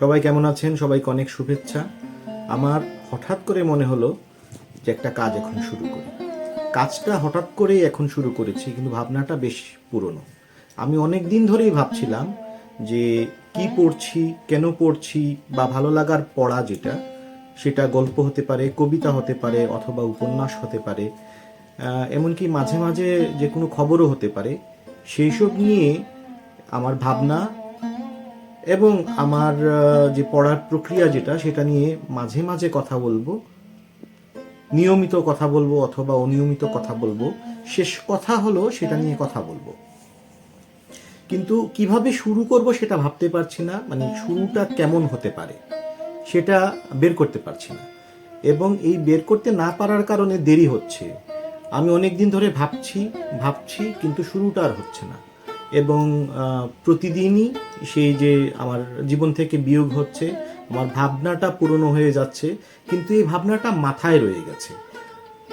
সবাই কেমন আছেন? সবাইকে অনেক শুভেচ্ছা। আমার হঠাৎ করে মনে হলো যে একটা কাজ এখন শুরু করি। কাজটা হঠাৎ করেই এখন শুরু করেছি, কিন্তু ভাবনাটা বেশ পুরনো। আমি অনেক দিন ধরেই ভাবছিলাম যে কি পড়ছি, কেন পড়ছি, বা ভালো লাগার পড়া যেটা, সেটা গল্প হতে পারে, কবিতা হতে পারে, অথবা উপন্যাস হতে পারে এমনকি মাঝে মাঝে যে কোনো খবরও হতে পারে সেই সব নিয়ে আমার ভাবনা এবং আমার যে পড়ার প্রক্রিয়া যেটা, সেটা নিয়ে মাঝে মাঝে কথা বলব, নিয়মিত কথা বলব অথবা অনিয়মিত কথা বলব। শেষ কথা হলো সেটা নিয়ে কথা বলব। কিন্তু কীভাবে শুরু করব সেটা ভাবতে পারছি না মানে শুরুটা কেমন হতে পারে সেটা বের করতে পারছি না। এবং এই বের করতে না পারার কারণে দেরি হচ্ছে। আমি অনেক দিন ধরে ভাবছি ভাবছি, কিন্তু শুরুটা আর হচ্ছে না। এবং প্রতিদিনই সেই যে আমার জীবন থেকে বিয়োগ হচ্ছে, আমার ভাবনাটা পুরনো হয়ে যাচ্ছে, কিন্তু এই ভাবনাটা মাথায় রয়ে গেছে।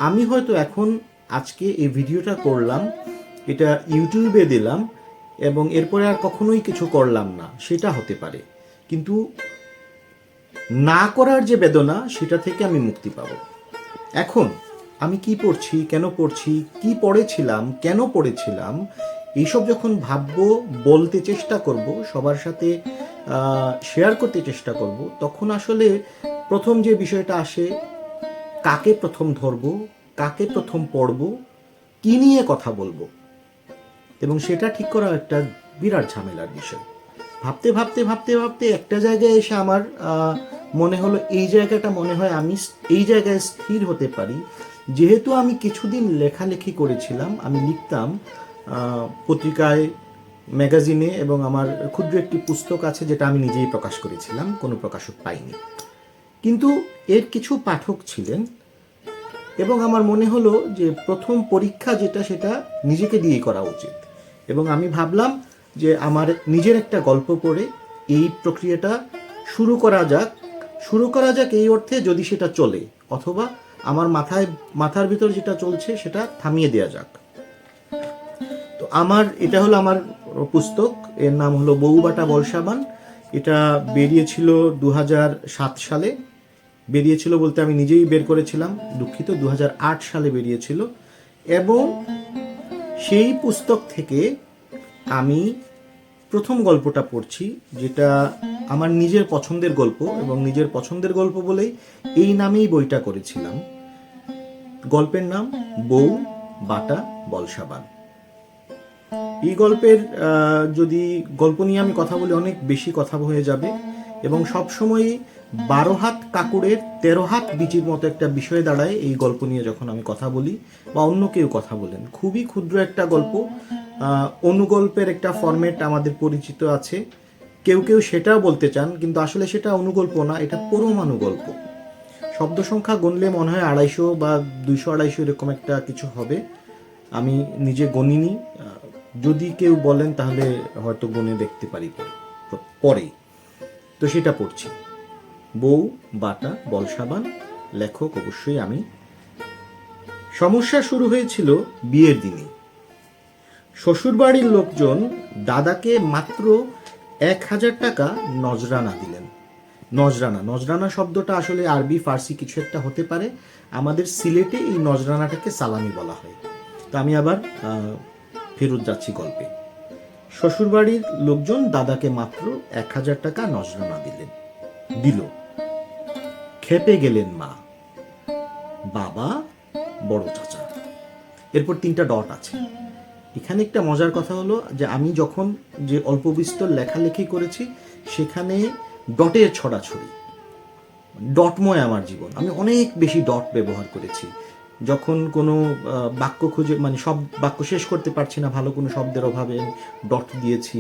আমি হয়তো এখন আজকে এই ভিডিওটা করলাম, এটা ইউটিউবে দিলাম এবং এরপরে আর কখনোই কিছু করলাম না, সেটা হতে পারে। কিন্তু না করার যে বেদনা, সেটা থেকে আমি মুক্তি পাব। এখন আমি কি পড়ছি, কেন পড়ছি, কি পড়েছিলাম, কেন পড়েছিলাম এইসব যখন ভাববো, বলতে চেষ্টা করব, সবার সাথে শেয়ার করতে চেষ্টা করব, তখন আসলে প্রথম যে বিষয়টা আসে, কাকে প্রথম ধরবো, কাকে প্রথম পড়ব, কি নিয়ে কথা বলব? এবং সেটা ঠিক করা একটা বিরাট ঝামেলার বিষয়। ভাবতে ভাবতে ভাবতে ভাবতে একটা জায়গায় এসে আমার মনে হলো এই জায়গাটা মনে হয় আমি এই জায়গায় স্থির হতে পারি। যেহেতু আমি কিছুদিন লেখালেখি করেছিলাম, আমি লিখতাম পত্রিকায় ম্যাগাজিনে এবং আমার ক্ষুদ্র একটি পুস্তক আছে যেটা আমি নিজেই প্রকাশ করেছিলাম, কোনো প্রকাশক পাইনি। কিন্তু এর কিছু পাঠক ছিলেন এবং আমার মনে হলো যে প্রথম পরীক্ষা যেটা সেটা নিজেকে দিয়েই করা উচিত। এবং আমি ভাবলাম যে আমার নিজের একটা গল্প পড়ে এই প্রক্রিয়াটা শুরু করা যাক। শুরু করা যাক এই অর্থে যদি সেটা চলে, অথবা আমার মাথায়, মাথার ভিতর যেটা চলছে সেটা থামিয়ে দেওয়া যাক। তো আমার, এটা হলো আমার পুস্তক, এর নাম হলো বউবাটা বর্ষাবান এটা বেরিয়েছিল দু সালে। বেরিয়েছিল বলতে আমি নিজেই বের করেছিলাম, দুঃখিত দু হাজার আট সালে বেরিয়েছিল। এবং সেই পুস্তক থেকে আমি প্রথম গল্পটা পড়ছি, যেটা আমার নিজের পছন্দের গল্প, এবং নিজের পছন্দের গল্প বলেই এই নামেই বইটা করেছিলাম। গল্পের নাম বউ বাটা বলসাবান এই গল্পের যদি গল্প নিয়ে আমি কথা বলি, অনেক বেশি কথা হয়ে যাবে। এবং সবসময় বারো হাত কাকুরের তেরো হাত বিচির মতো একটা বিষয় দাঁড়ায় এই গল্প নিয়ে যখন আমি কথা বলি, বা অন্য কেউ কথা বলেন। খুবই ক্ষুদ্র একটা গল্প। অনুগল্পের একটা ফরম্যাট আমাদের পরিচিত আছে। কেউ কেউ সেটাও বলতে চান, কিন্তু আসলে সেটা অনুগল্প না, এটা পরমাণু গল্প। শব্দ সংখ্যা গণলে মনে হয় আড়াইশো বা দুইশো আড়াইশো এরকম একটা কিছু হবে। আমি নিজে গণিনি যদি কেউ বলেন, তাহলে হয়তো গণে দেখতে পারি পরে তো সেটা পড়ছি। বউ, বাটা বলসাবান লেখক অবশ্যই আমি। সমস্যা শুরু হয়েছিল বিয়ের দিনে। শ্বশুরবাড়ির লোকজন দাদাকে মাত্র এক হাজার টাকা নজরানা দিলেন। নজরানা নজরানা শব্দটা আসলে আরবি, ফার্সি কিছু একটা হতে পারে। আমাদের সিলেটে এই নজরানাটাকে সালামি বলা হয়। তো আমি আবার ফেরত যাচ্ছি গল্পে। শ্বশুরবাড়ির লোকজন দাদাকে মাত্র এক হাজার টাকা নজরানা দিলেন। দিল, খেপে গেলেন মা। বাবা, বড় চাচা। এরপর তিনটা ডট আছে। এখানে একটা মজার কথা হলো যে আমি যখন যে অল্প বিস্তর লেখালেখি করেছি, সেখানে ডটের ছড়াছড়ি। ডটময় আমার জীবন। আমি অনেক বেশি ডট ব্যবহার করেছি। যখন কোনো বাক্য খুঁজে মানে সব বাক্য শেষ করতে পারছি না, ভালো কোনো শব্দের অভাবে ডট দিয়েছি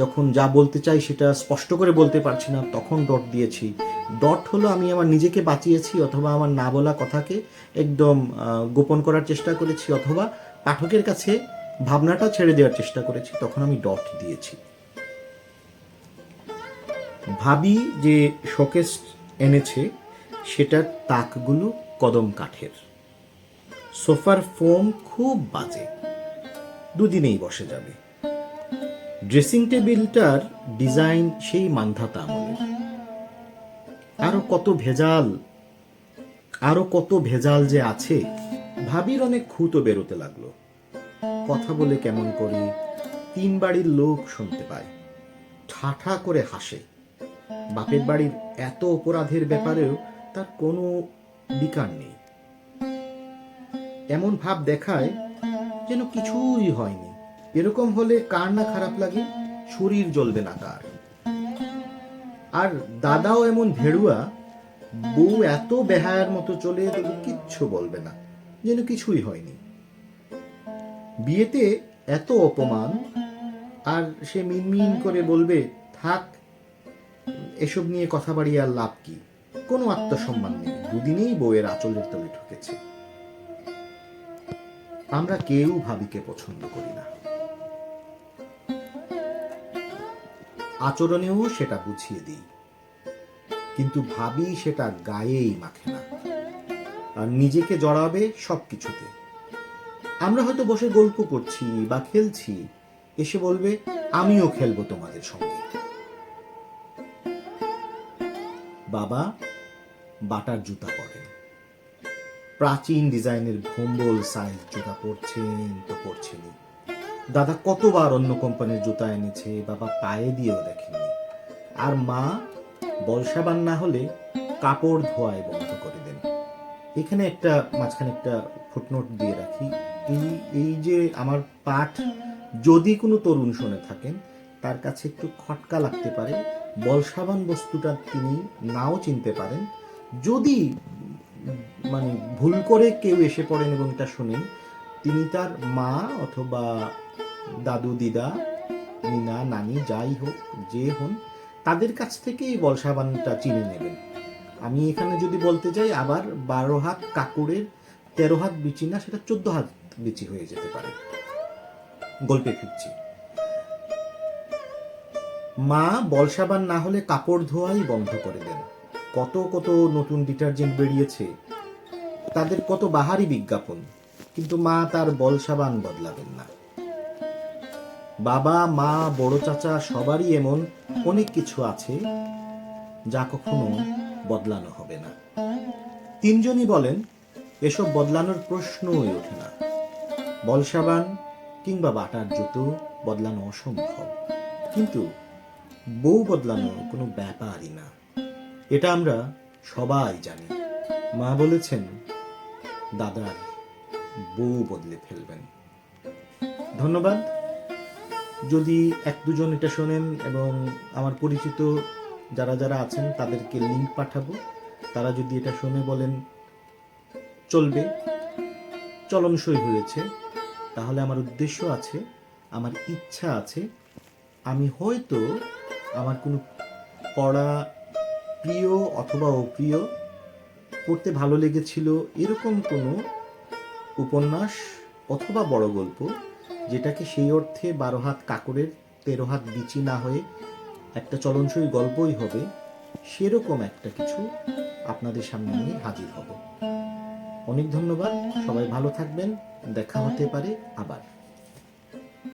যখন যা বলতে চাই সেটা স্পষ্ট করে বলতে পারছি না, তখন ডট দিয়েছি। ডট হলো আমি আমার নিজেকে বাঁচিয়েছি অথবা আমার না বলা কথাকে একদম গোপন করার চেষ্টা করেছি অথবা পাঠকের কাছে ভাবনাটা ছেড়ে দেওয়ার চেষ্টা করেছি, তখন আমি ডট দিয়েছি। ভাবি যে শোকেস এনেছে, সেটার তাকগুলো কদম কাঠের। সোফার ফোম খুব বাজে। দুদিনেই বসে যাবে। ড্রেসিং টেবিলটার ডিজাইন সেই মান্ধাতা আমলের। আরও কত ভেজাল, আরও কত ভেজাল যে আছে, ভাবির অনেক খুঁতো বেরোতে লাগল। কথা বলে কেমন করি তিন বাড়ির লোক শুনতে পায়। ঠাঠা করে হাসে। বাপের বাড়ির এত অপরাধের ব্যাপারেও তার কোনো বিকার নেই। এমন ভাব দেখায় যেন কিছুই হয়নি। এরকম হলে কার না খারাপ লাগে? শরীর জ্বলবে না কার আর দাদাও এমন ভেড়ুয়া, বউ এত বেহায়ার মতো চলে তবু কিচ্ছু বলবে না, যেন কিছুই হয়নি। বিয়েতে এত অপমান, আর সে মিনমিন করে বলবে, থাক, এসব নিয়ে কথা বাড়িয়ে আর লাভ কি? কোনো আত্মসম্মান নেই। দুদিনেই বউয়ের আঁচলের তলে ঢুকেছে। আমরা কেউ ভাবিকে পছন্দ করি না। আচরণেও সেটা বুঝিয়ে দিই। কিন্তু ভাবি সেটা গায়েই মাখে না। আর নিজেকে জড়াবে সব কিছুতে আমরা হয়তো বসে গল্প করছি বা খেলছি, এসে বলবে, আমিও খেলব তোমাদের সঙ্গে। বাবা বাটার জুতা পরেন। প্রাচীন ডিজাইনের ভম্বল সাইজ জুতা পরছেন তো পরছেনই। দাদা কতবার অন্য কোম্পানির জুতা এনেছে, বাবা পায়ে দিয়েও দেখেননি। আর মা, বলসাবান না হলে কাপড় ধোয়ায় বন্ধ করে দেন। এখানে একটা, মাঝখানে একটা ফুটনোট দিয়ে রাখি। এই এই যে আমার পাঠ যদি কোনো তরুণ শুনে থাকেন, তার কাছে একটু খটকা লাগতে পারে। বলসাবান বস্তুটা তিনি নাও চিনতে পারেন। যদি মানে ভুল করে কেউ এসে পড়েন এবং এটা শোনেন, তিনি তার মা অথবা দাদু, দিদা, নিনা, নানি, যাই হোক, যে হন, তাদের কাছ থেকে এই বল সাবানটা চিনে নেবেন। আমি এখানে যদি বলতে যাই, আবার বারো হাত কাকুরের তেরো হাত বিচি না, সেটা চোদ্দ হাত বিচি হয়ে যেতে পারে। গল্পে ফিরছি। মা বল সাবান না হলে কাপড় ধোয়াই বন্ধ করে দেন। কত কত নতুন ডিটারজেন্ট বেরিয়েছে, তাদের কত বাহারি বিজ্ঞাপন, কিন্তু মা তার বল সাবান বদলাবেন না। বাবা, মা, বড় চাচা সবারই এমন অনেক কিছু আছে যা কখনো বদলানো হবে না। তিনজনই বলেন, এসব বদলানোর প্রশ্নই ওঠে না। বল সাবান কিংবা বাটার জুতো বদলানো অসম্ভব, কিন্তু বউ বদলানো কোনো ব্যাপারই না। এটা আমরা সবাই জানি। মা বলেছেন, দাদার বউ বদলে ফেলবেন। ধন্যবাদ। যদি এক দুজন এটা শোনেন এবং আমার পরিচিত যারা যারা আছেন, তাদেরকে লিঙ্ক পাঠাবো। তারা যদি এটা শুনে বলেন, চলবে, চলনসই হয়েছে। তাহলে আমার উদ্দেশ্য আছে, আমার ইচ্ছা আছে, আমি হয়তো আমার কোনো পড়া প্রিয় অথবা অপ্রিয়, পড়তে ভালো লেগেছিল এরকম কোনো উপন্যাস অথবা বড় গল্প যেটাকে সেই অর্থে বারো হাত কাকরের তেরো হাত বিচি না হয়ে একটা চলনসই গল্পই হবে, সেরকম একটা কিছু আপনাদের সামনে নিয়ে হাজির হব। অনেক ধন্যবাদ, সবাই ভালো থাকবেন, দেখা হতে পারে আবার।